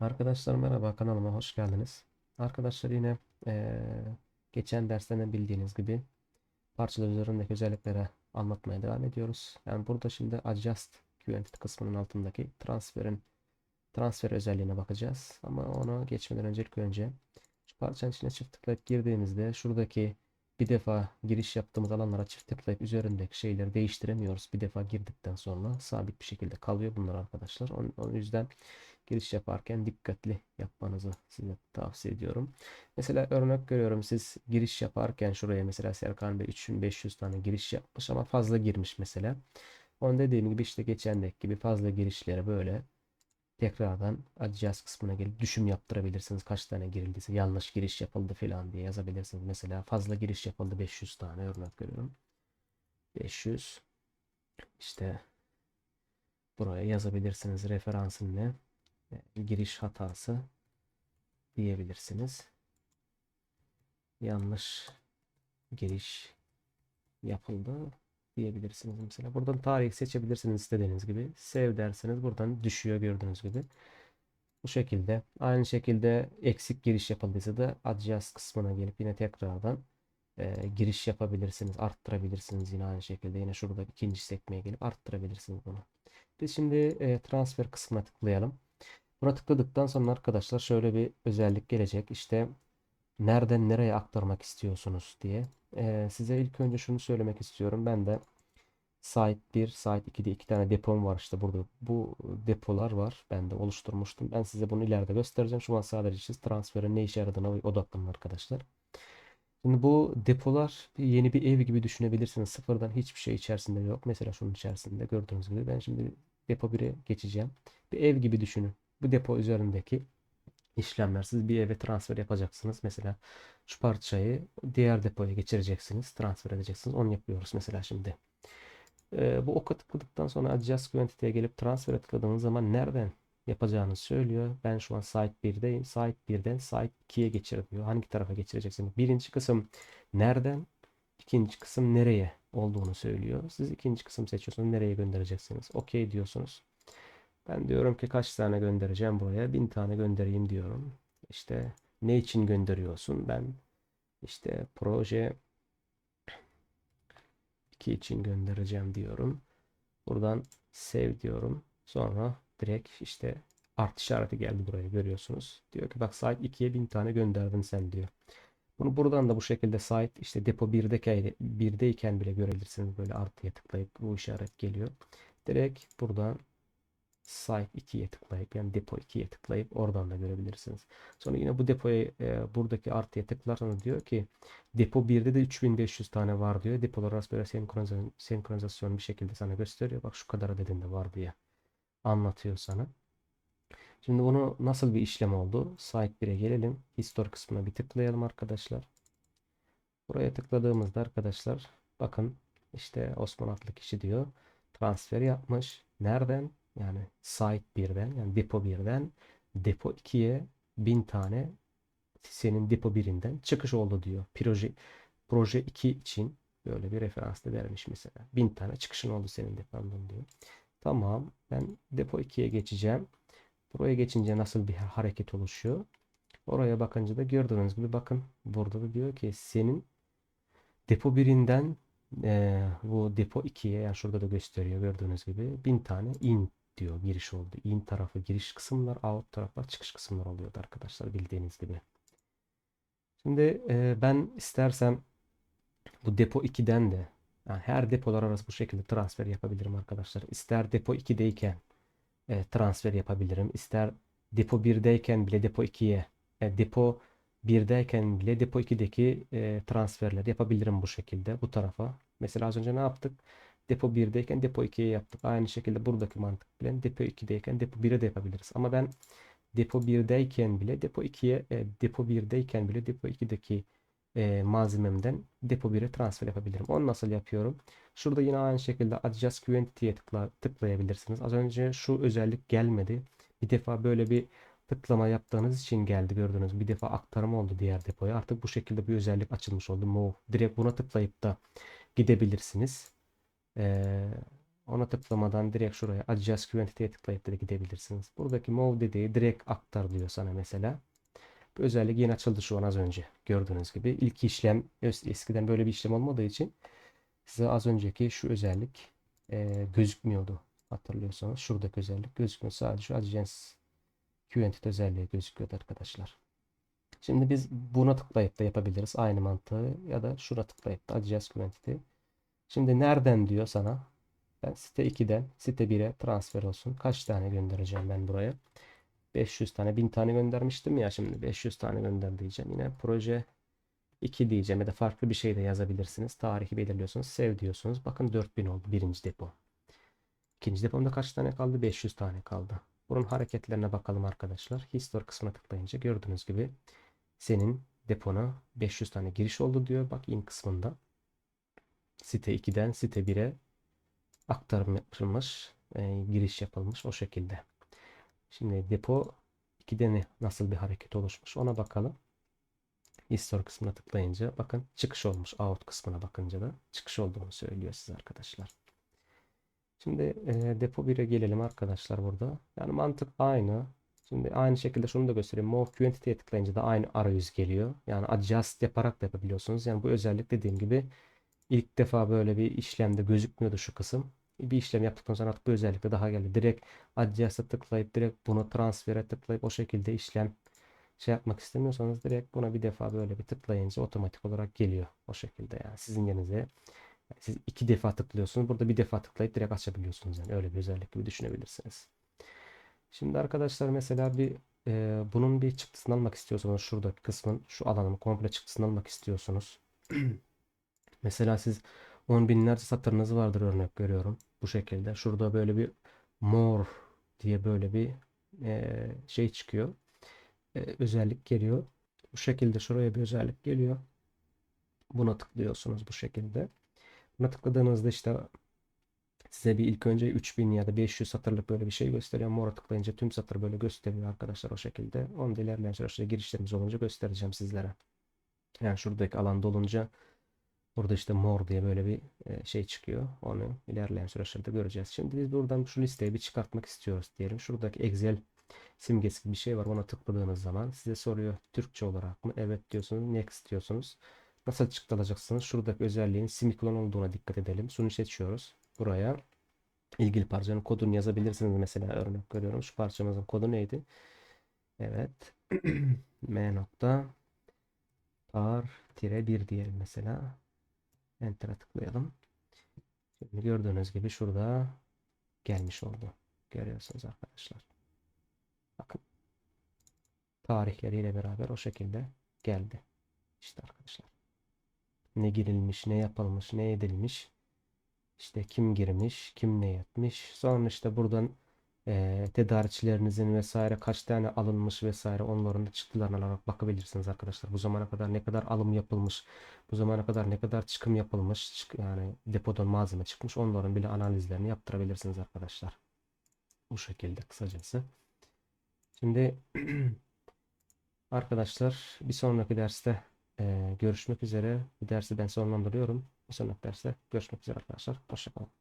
Arkadaşlar merhaba kanalıma hoş geldiniz. Arkadaşlar yine eee, geçen dersten bildiğiniz gibi parçalar üzerindeki özelliklere anlatmaya devam ediyoruz. Yani burada şimdi adjust Qentity kısmının altındaki transferin transfer özelliğine bakacağız. Ama onu geçmeden önce ilk önce şu parçanın içine çift tıklayıp girdiğimizde şuradaki bir defa giriş yaptığımız alanlara çift tıklayıp üzerindeki şeyleri değiştiremiyoruz. Bir defa girdikten sonra sabit bir şekilde kalıyor bunlar arkadaşlar. Onun, onun yüzden giriş yaparken dikkatli yapmanızı size tavsiye ediyorum. Mesela örnek görüyorum siz giriş yaparken şuraya mesela Serkan Bey 3500 tane giriş yapmış ama fazla girmiş mesela. Onun dediğim gibi işte geçendeki gibi fazla girişleri böyle tekrardan adjust kısmına gelip düşüm yaptırabilirsiniz. Kaç tane girildiyse yanlış giriş yapıldı falan diye yazabilirsiniz. Mesela fazla giriş yapıldı 500 tane örnek veriyorum. 500 işte buraya yazabilirsiniz referansın ne? Giriş hatası diyebilirsiniz. Yanlış giriş yapıldı diyebilirsiniz mesela. Buradan tarih seçebilirsiniz istediğiniz gibi. Save derseniz buradan düşüyor gördüğünüz gibi. Bu şekilde. Aynı şekilde eksik giriş yapıldıysa da adjust kısmına gelip yine tekrardan e, giriş yapabilirsiniz. Arttırabilirsiniz yine aynı şekilde. Yine şurada ikinci sekmeye gelip arttırabilirsiniz bunu. Biz şimdi e, transfer kısmına tıklayalım. Buna tıkladıktan sonra arkadaşlar şöyle bir özellik gelecek. İşte nereden nereye aktarmak istiyorsunuz diye. Ee, size ilk önce şunu söylemek istiyorum. Ben de Site 1, Site 2'de iki tane depom var işte burada. Bu depolar var. Ben de oluşturmuştum. Ben size bunu ileride göstereceğim. Şu an sadece siz transferin ne işe yaradığına odaklanın arkadaşlar. Şimdi bu depolar yeni bir ev gibi düşünebilirsiniz. Sıfırdan hiçbir şey içerisinde yok. Mesela şunun içerisinde gördüğünüz gibi. Ben şimdi depo 1'e geçeceğim. Bir ev gibi düşünün. Bu depo üzerindeki işlemler. Siz bir eve transfer yapacaksınız. Mesela şu parçayı diğer depoya geçireceksiniz. Transfer edeceksiniz. Onu yapıyoruz mesela şimdi. Ee, bu oka tıkladıktan sonra Adjust Quantity'ye gelip transfer tıkladığınız zaman nereden yapacağını söylüyor. Ben şu an Site 1'deyim. Site 1'den Site 2'ye geçir diyor. Hangi tarafa geçireceksiniz? Birinci kısım nereden? ikinci kısım nereye olduğunu söylüyor. Siz ikinci kısım seçiyorsunuz. Nereye göndereceksiniz? Okey diyorsunuz. Ben diyorum ki kaç tane göndereceğim buraya? Bin tane göndereyim diyorum. İşte ne için gönderiyorsun? Ben işte proje 2 için göndereceğim diyorum. Buradan save diyorum. Sonra direkt işte art işareti geldi buraya görüyorsunuz. Diyor ki bak site 2'ye 1000 tane gönderdin sen diyor. Bunu buradan da bu şekilde site işte depo 1'deki 1'deyken bile görebilirsiniz. Böyle artıya tıklayıp bu işaret geliyor. Direkt buradan site 2'ye tıklayıp yani depo 2'ye tıklayıp oradan da görebilirsiniz. Sonra yine bu depoya e, buradaki artıya tıklarsanız diyor ki depo 1'de de 3500 tane var diyor. Depolar arası böyle senkronizasyon, senkronizasyon bir şekilde sana gösteriyor. Bak şu kadar dediğinde var diye anlatıyor sana. Şimdi bunu nasıl bir işlem oldu? Site 1'e gelelim. History kısmına bir tıklayalım arkadaşlar. Buraya tıkladığımızda arkadaşlar bakın işte Osman adlı kişi diyor transfer yapmış. Nereden? Yani site 1'den yani depo 1'den depo 2'ye 1000 tane senin depo 1'inden çıkış oldu diyor. Proje proje 2 için böyle bir referans da vermiş mesela. 1000 tane çıkışın oldu senin depondan diyor. Tamam ben depo 2'ye geçeceğim. Buraya geçince nasıl bir hareket oluşuyor? Oraya bakınca da gördüğünüz gibi bakın burada da diyor ki senin depo 1'inden e, bu depo 2'ye yani şurada da gösteriyor gördüğünüz gibi 1000 tane in diyor giriş oldu. In tarafı giriş kısımlar, out taraflar çıkış kısımlar oluyordu arkadaşlar bildiğiniz gibi. Şimdi e, ben istersem bu depo 2'den de yani her depolar arası bu şekilde transfer yapabilirim arkadaşlar. İster depo 2'deyken e, transfer yapabilirim. İster depo 1'deyken bile depo 2'ye e, depo 1'deyken bile depo 2'deki e, transferler yapabilirim bu şekilde bu tarafa. Mesela az önce ne yaptık? Depo 1'deyken depo 2'ye yaptık. Aynı şekilde buradaki mantık bile depo 2'deyken depo 1'e de yapabiliriz. Ama ben depo 1'deyken bile depo 2'ye e, depo 1'deyken bile depo 2'deki e, malzememden depo 1'e transfer yapabilirim. Onu nasıl yapıyorum? Şurada yine aynı şekilde adjust quantity'ye tıkla, tıklayabilirsiniz. Az önce şu özellik gelmedi. Bir defa böyle bir tıklama yaptığınız için geldi gördünüz. Bir defa aktarma oldu diğer depoya. Artık bu şekilde bir özellik açılmış oldu. Move. Direkt buna tıklayıp da gidebilirsiniz. Ee, Ona tıklamadan direkt şuraya Adjust Quantity'ye tıklayıp da gidebilirsiniz. Buradaki Move dediği direkt aktar diyor sana mesela. Bu özellik yeni açıldı şu an az önce. Gördüğünüz gibi. ilk işlem es- eskiden böyle bir işlem olmadığı için size az önceki şu özellik e, gözükmüyordu. Hatırlıyorsanız şuradaki özellik gözükmüyor. Sadece şu Adjust Quantity özelliği gözüküyordu arkadaşlar. Şimdi biz buna tıklayıp da yapabiliriz. Aynı mantığı ya da şuna tıklayıp da Adjust Quantity. Şimdi nereden diyor sana? Ben site 2'den site 1'e transfer olsun. Kaç tane göndereceğim ben buraya? 500 tane 1000 tane göndermiştim ya şimdi 500 tane gönder diyeceğim. Yine proje 2 diyeceğim ya da farklı bir şey de yazabilirsiniz. Tarihi belirliyorsunuz. Sev diyorsunuz. Bakın 4000 oldu birinci depo. İkinci depomda kaç tane kaldı? 500 tane kaldı. Bunun hareketlerine bakalım arkadaşlar. History kısmına tıklayınca gördüğünüz gibi senin depona 500 tane giriş oldu diyor. Bak in kısmında. Site 2'den site 1'e aktarım yapılmış, e, giriş yapılmış o şekilde. Şimdi depo 2'de ne, nasıl bir hareket oluşmuş ona bakalım. History kısmına tıklayınca bakın çıkış olmuş. Out kısmına bakınca da çıkış olduğunu söylüyor size arkadaşlar. Şimdi e, depo 1'e gelelim arkadaşlar burada. Yani mantık aynı. Şimdi aynı şekilde şunu da göstereyim. Move Quantity'ye tıklayınca da aynı arayüz geliyor. Yani adjust yaparak da yapabiliyorsunuz. Yani bu özellik dediğim gibi ilk defa böyle bir işlemde gözükmüyordu şu kısım. Bir işlem yaptıktan sonra artık bu özellikle daha geldi. Direkt adjust'a tıklayıp direkt bunu transfer'e tıklayıp o şekilde işlem şey yapmak istemiyorsanız direkt buna bir defa böyle bir tıklayınca otomatik olarak geliyor. O şekilde yani sizin yerinize siz iki defa tıklıyorsunuz. Burada bir defa tıklayıp direkt açabiliyorsunuz. Yani öyle bir özellik gibi düşünebilirsiniz. Şimdi arkadaşlar mesela bir e, bunun bir çıktısını almak istiyorsanız şuradaki kısmın şu alanın komple çıktısını almak istiyorsunuz. Mesela siz on binlerce satırınız vardır örnek görüyorum. Bu şekilde. Şurada böyle bir more diye böyle bir e, şey çıkıyor. E, özellik geliyor. Bu şekilde şuraya bir özellik geliyor. Buna tıklıyorsunuz bu şekilde. Buna tıkladığınızda işte size bir ilk önce 3000 ya da 500 satırlık böyle bir şey gösteriyor. Mora tıklayınca tüm satır böyle gösteriyor arkadaşlar o şekilde. Onu da ilerleyen süreçte girişlerimiz olunca göstereceğim sizlere. Yani şuradaki alan dolunca burada işte mor diye böyle bir e, şey çıkıyor. Onu ilerleyen süreçlerde göreceğiz. Şimdi biz buradan şu listeyi bir çıkartmak istiyoruz diyelim. Şuradaki Excel simgesi gibi bir şey var. Ona tıkladığınız zaman size soruyor Türkçe olarak mı? Evet diyorsunuz. Next diyorsunuz. Nasıl çıktı? Şuradaki özelliğin semikolon olduğuna dikkat edelim. Şunu seçiyoruz. Buraya ilgili parçanın kodunu yazabilirsiniz. Mesela örnek görüyorum. Şu parçamızın kodu neydi? Evet. M nokta par tire 1 diyelim mesela. Enter'a tıklayalım. Şimdi gördüğünüz gibi şurada gelmiş oldu. Görüyorsunuz arkadaşlar. Bakın. Tarihleriyle beraber o şekilde geldi. İşte arkadaşlar. Ne girilmiş, ne yapılmış, ne edilmiş. İşte kim girmiş, kim ne yapmış. Sonra işte buradan e, tedarikçilerinizin vesaire kaç tane alınmış vesaire onların da çıktılarına bakabilirsiniz arkadaşlar. Bu zamana kadar ne kadar alım yapılmış, bu zamana kadar ne kadar çıkım yapılmış, çık, yani depodan malzeme çıkmış onların bile analizlerini yaptırabilirsiniz arkadaşlar. Bu şekilde kısacası. Şimdi arkadaşlar bir sonraki derste e, görüşmek üzere. Bu dersi ben sonlandırıyorum. Bir sonraki derste görüşmek üzere arkadaşlar. Hoşçakalın.